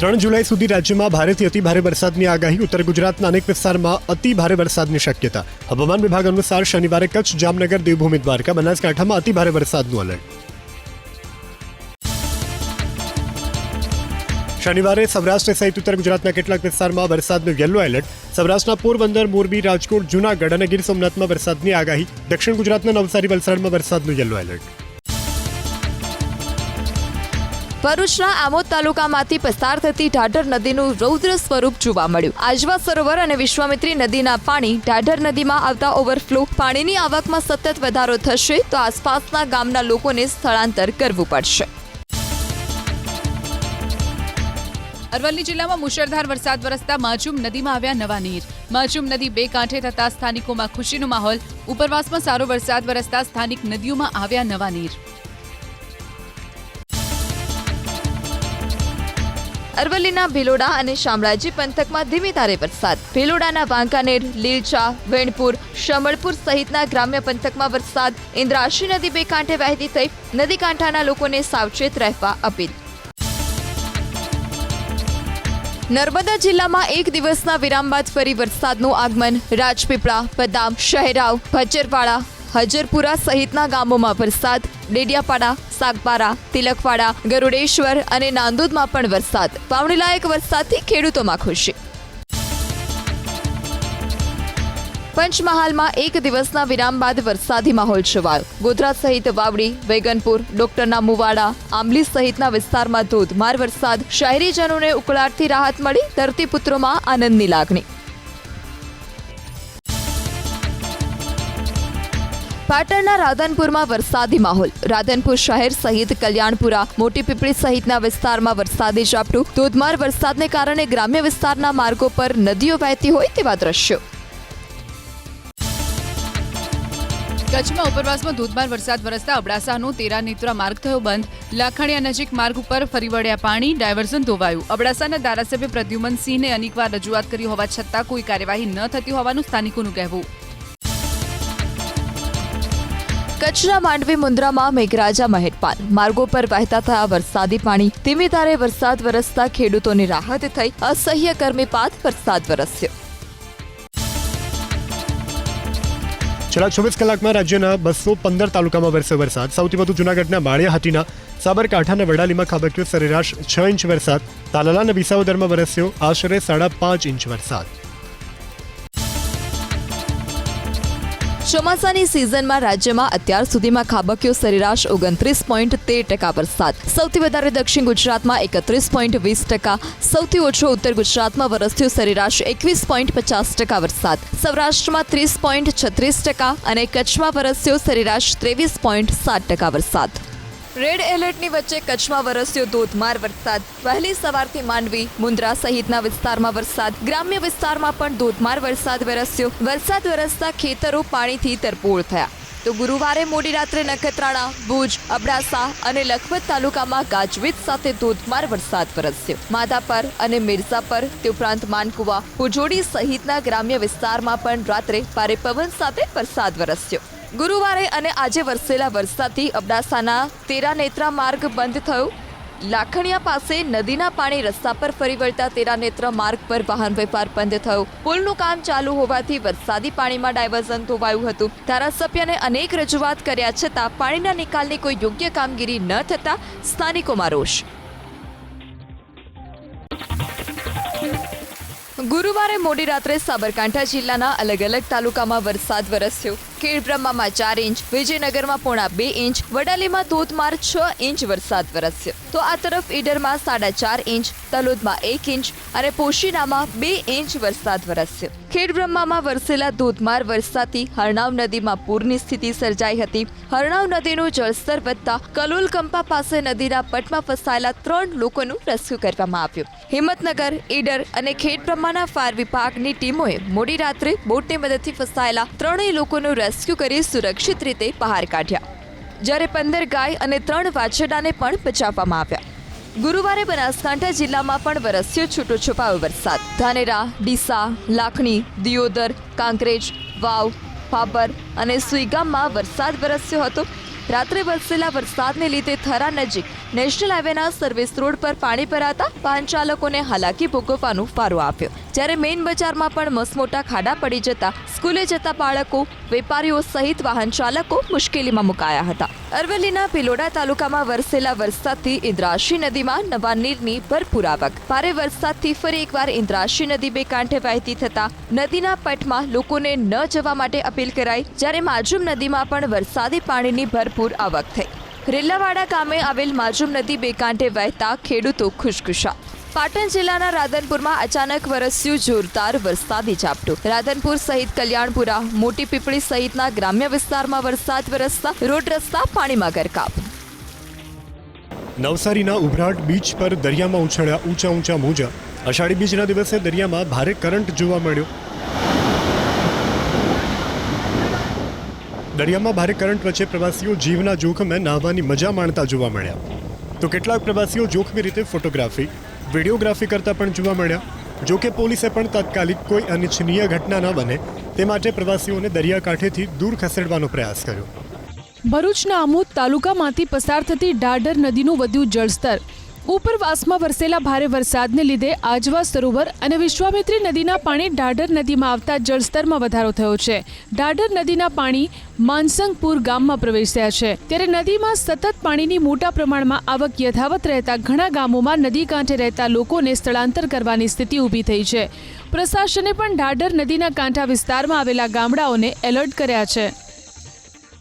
ત્રણ જુલાઈ સુધી રાજ્યમાં ભારેથી અતિ ભારે વરસાદની આગાહી. ઉત્તર ગુજરાતના અનેક વિસ્તારમાં અતિ ભારે વરસાદની શક્યતા. હવામાન વિભાગ અનુસાર શનિવારે કચ્છ, જામનગર, દેવભૂમિ, દ્વારકા, બનાસકાંઠામાં અતિ ભારે વરસાદનું એલર્ટ શનિવારે સૌરાષ્ટ્ર સહિત ઉત્તર ગુજરાતના કેટલાક વિસ્તારમાં વરસાદનું યલો એલર્ટ સૌરાષ્ટ્રના પોરબંદર, મોરબી, રાજકોટ, જૂનાગઢ અને ગીર સોમનાથમાં વરસાદની આગાહી. દક્ષિણ ગુજરાતના નવસારી, વલસાડમાં વરસાદનું યલો એલર્ટ ભરૂચના આમોદ તાલુકામાંથી પસાર થતી ઢાઢર નદીનું રૌદ્ર સ્વરૂપ જોવા મળ્યું. આજવા સરોવર અને વિશ્વામિત્રી નદીના પાણી ઢાઢર નદીમાં આવતા ઓવરફ્લો પાણીની આવકમાં સતત વધારો થશે તો આસપાસના ગામના લોકોને સ્થળાંતર કરવું પડશે. અરવલ્લી જિલ્લામાં મુશળધાર વરસાદ વરસતા માજુમ નદીમાં આવ્યા નવા નીર. માજુમ નદી બે કાંઠે થતા સ્થાનિકોમાં ખુશીનો માહોલ. ઉપરવાસમાં સારો વરસાદ વરસતા સ્થાનિક નદીઓમાં આવ્યા નવા નીર. અરવલ્લીના ભિલોડા અને શામળાજી પંથકમાં ધીમી ધારે વરસાદ. ભિલોડાના વાંકાનેર, લીલચા, વેણપુર, શમળપુર સહિતના ગ્રામ્ય પંથકમાં વરસાદ. ઇન્દ્રાશી નદી બે કાંઠે વહેતી થઈ. નદી કાંઠાના લોકોને સાવચેત રહેવા અપીલ. નર્મદા જિલ્લામાં એક દિવસના વિરામ બાદ ફરી વરસાદનું આગમન. રાજપીપળા, બદામ, શહેરાવ ભચરવાડા હજરપુરા સહિતના ગામોમાં વરસાદ. ડેડિયાપાડા, સાગપારા, તિલકવાડા, ગરુડેશ્વર અને નાંદોદમાં પણ વરસાદ. વાવણીલાયક વરસાદથી ખેડૂતોમાં ખુશી. પંચમહાલમાં એક દિવસના વિરામ બાદ વરસાદી માહોલ છવાયો. ગોધરા સહિત વાવડી, વેગનપુર, ડોક્ટરના મુવાડા, આંબલી સહિતના વિસ્તારમાં ધોધમાર વરસાદ. શહેરીજનોને ઉકળાટથી રાહત મળી, ધરતીપુત્રોમાં આનંદની લાગણી. પાટણના રાધનપુરમાં વરસાદી માહોલ. રાધનપુર શહેર સહિત કલ્યાણપુરા, મોટી પીપળી સહિતના વિસ્તારમાં વરસાદી ઝાપટું. ધોધમાર વરસાદને કારણે ગ્રામ્ય વિસ્તારના માર્ગો પર નદીઓ વહેતી હોય તેવા દ્રશ્યો. કચ્છમાં ઉપરવાસમાં ધોધમાર વરસાદ વરસતા અબડાસાનો તેરા નેત્રા માર્ગ થયો બંધ. લાખણીયા નજીક માર્ગ ઉપર ફરી વળ્યા પાણી, ડાયવર્ઝન ધોવાયું. અબડાસાના ધારાસભ્ય પ્રદ્યુમનસિંહને અનેકવાર રજૂઆત કરી હોવા છતાં કોઈ કાર્યવાહી ન થતી હોવાનું સ્થાનિકોનું કહેવું. કચ્છના માંડવી મુન્દ્રામાં મેઘરાજા મહેટપાન માર્ગો પર વહેતા થયા વરસાદી પાણી. ધીમી ધારે વરસાદ વરસતા ખેડૂતોની રાહત થઈ. અસહ્ય ગરમીપાત વરસાદ વરસ્યો. છેલ્લા ચોવીસ કલાકમાં રાજ્યના બસો પંદર તાલુકામાં વરસ્યો વરસાદ. સૌથી વધુ જૂનાગઢના માળિયાહાટીના સાબરકાંઠાના વડાલીમાં ખાબક્યો સરેરાશ છ ઇંચ વરસાદ. તાલાલાના વિસાવદરમાં વરસ્યો આશરે સાડા પાંચ ઇંચ વરસાદ. ચોમાસાની સિઝનમાં રાજ્યમાં અત્યાર સુધીમાં ખાબક્યો સરેરાશ ઓગણત્રીસ પોઈન્ટ તેર ટકા વરસાદ. સૌથી વધારે દક્ષિણ ગુજરાતમાં એકત્રીસ પોઈન્ટ વીસ ટકા, સૌથી ઓછો ઉત્તર ગુજરાતમાં વરસ્યો સરેરાશ એકવીસ પોઈન્ટ પચાસ ટકા વરસાદ. સૌરાષ્ટ્રમાં ત્રીસ પોઈન્ટ છત્રીસ ટકા અને કચ્છમાં વરસ્યો સરેરાશ ત્રેવીસ પોઈન્ટ સાત ટકા વરસાદ. રેડ એલર્ટની વચ્ચે કચ્છમાં વરસ્યો ધોધમાર વરસાદ. વહેલી સવારથી માંડવી મુન્દ્રા સહિતના વિસ્તારમાં વરસાદ. ગ્રામ્ય વિસ્તારમાં પણ ધોધમાર વરસાદ વરસ્યો. વરસાદ વરસતા ખેતરો પાણીથી તરપોળ થયા. તો ગુરુવારે મોડી રાત્રે નખત્રાણા, ભુજ, અબડાસા અને લખપત તાલુકામાં ગાજવીજ સાથે ધોધમાર વરસાદ વરસ્યો. માધાપર અને મિર્ઝાપર, તે ઉપરાંત માનકુવા, ભુજોડી સહિતના ગ્રામ્ય વિસ્તારમાં પણ રાત્રે ભારે પવન સાથે વરસાદ વરસ્યો. ગુરુવારે અને આજે વરસેલા વરસાદથી અબડાસાના તેરા નેત્રા માર્ગ બંધ થયો. લાખણિયા પાસે નદીના પાણી રસ્તા પર ફરી વળતા તેરા નેત્ર માર્ગ પર વાહન વ્યવહાર બંધ થયો. પુલનું કામ ચાલુ હોવાથી વરસાદી પાણીમાં ડાયવર્ઝન ધોવાયું હતું. ધારાસભ્યને અનેક રજૂઆત કર્યા છતાં પાણીના નિકાલની કોઈ યોગ્ય કામગીરી ન થતા સ્થાનિકોમાં રોષ. ગુરુવારે મોડી રાત્રે સાબરકાંઠા જિલ્લાના અલગ અલગ તાલુકામાં વરસાદ વરસ્યો. ખેડબ્રહ્મામાં ચાર ઇંચ, વિજયનગરમાં પોણા બે ઇંચ, વડાલીમાં ધોધમાર છ ઇંચ વરસાદ વરસ્યો. તો આ તરફ ઈડરમાં સાડા ચાર ઇંચ, તલોદમાં એક ઇંચ અને પોશીનામાં બે ઇંચ વરસાદ વરસ્યો. ખેડબ્રહ્મામાં વરસેલા ધોધમાર વરસાદથી હરણાવ નદીમાં પૂરની સ્થિતિ સર્જાઈ હતી. હરણાવ નદીનું જળસ્તર વધતા કલોલ કંપા પાસે નદીના પટમાં ફસાયેલા ત્રણ લોકોનું રેસ્ક્યુ કરવામાં આવ્યું. હિંમતનગર, ઈડર અને ખેડબ્રહ્માના ફાયર વિભાગની ટીમોએ મોડી રાત્રે બોટની મદદથી ફસાયેલા ત્રણેય લોકોનું રેસ્ક્યુ કરી સુરક્ષિત રીતે બહાર કાઢ્યા. જ્યારે પંદર ગાય અને ત્રણ વાછરડાને પણ બચાવવામાં આવ્યા. ગુરુવારે બનાસકાંઠા જિલ્લામાં પણ વરસ્યો છૂટો છુપાયો વરસાદ. ધાનેરા, ડીસા, લાખણી, દિયોદર, કાંકરેજ, વાવ પાપર અને સુઈગામમાં વરસાદ વરસ્યો હતો. રાત્રે વરસેલા વરસાદને લીધે થરા નજીક નેશનલ હાઈવેના સર્વિસ રોડ પર પાણી ભરાતા વાહન ચાલકોને હાલાકી ભોગવવાનો વારો આવ્યો. જ્યારે મેઇન બજારમાં પણ મસમોટા ખાડા પડી જતા સ્કૂલે જતા બાળકો, વેપારીઓ સહિત વાહન ચાલકો મુશ્કેલીમાં મુકાયા હતા. અરવલ્લીના ભિલોડા તાલુકામાં વરસેલા વરસાદથી ઇન્દ્રાશી નદીમાં નવા નીરની ભરપૂર આવક. ભારે વરસાદથી ફરી એકવાર ઇન્દ્રાશી નદી બે કાંઠે વહેતી થતા નદીના પટમાં લોકોને ન જવા માટે અપીલ કરાઈ, જ્યારે માજુમ નદીમાં પણ વરસાદી પાણીની ભરપૂર આવક થઈ. રેલ્લાવાડા ગામે આવેલ માજુમ નદી બે કાંઠે વહેતા ખેડૂતો ખુશખુશા પાટણ જિલ્લાના રાધનપુરમાં અચાનક વરસ્યું જોરદાર વરસાદી ઝાપટું. રાધનપુર સહિત કલ્યાણપુરા, મોટી પીપળી સહિતના ગ્રામ્ય વિસ્તારમાં વરસાદ વરસતા રોડ રસ્તા પાણીમાં ગરકાવ. નવસારીના ઉભરાટ બીચ પર દરિયામાં ઉછળ્યા ઊંચા ઊંચા મોજા. અષાઢી બીજના દિવસે દરિયામાં ભારે કરંટ જોવા મળ્યો. દરિયામાં ભારે કરંટ વચ્ચે પ્રવાસીઓ જીવના જોખમે નાહવાની મજા માણતા જોવા મળ્યા. તો કેટલાક પ્રવાસીઓ જોખમી રીતે ફોટોગ્રાફી વિડીયોગ્રાફી કરતા પણ જોવા મળ્યા. જો કે પોલીસે પણ તાત્કાલિક કોઈ અનિચ્છનીય ઘટના ન બને, તે માટે પ્રવાસીઓને દરિયાકાંઠેથી દૂર ખસેડવાનો પ્રયાસ કર્યો. ભરૂચના આમોદ તાલુકામાંથી પસાર થતી ડાડર નદીનું વધ્યું જળસ્તર. ઉપરવાસમાં વરસેલા ભારે વરસાદને લીધે આજવા સરોવર અને વિશ્વામિત્રી નદીના પાણી ડાડર નદીમાં આવતા જળસ્તરમાં વધારો થયો છે. ડાડર નદીના પાણી માનસંગપુર ગામમાં પ્રવેશ્યા છે. ત્યારે નદીમાં સતત પાણીની મોટા પ્રમાણમાં આવક યથાવત રહેતા ઘણા ગામોમાં નદી કાંઠે રહેતા લોકોને સ્થળાંતર કરવાની સ્થિતિ ઊભી થઈ છે. પ્રશાસને પણ ડાડર નદીના કાંઠા વિસ્તારમાં આવેલા ગામડાઓને એલર્ટ કર્યા છે.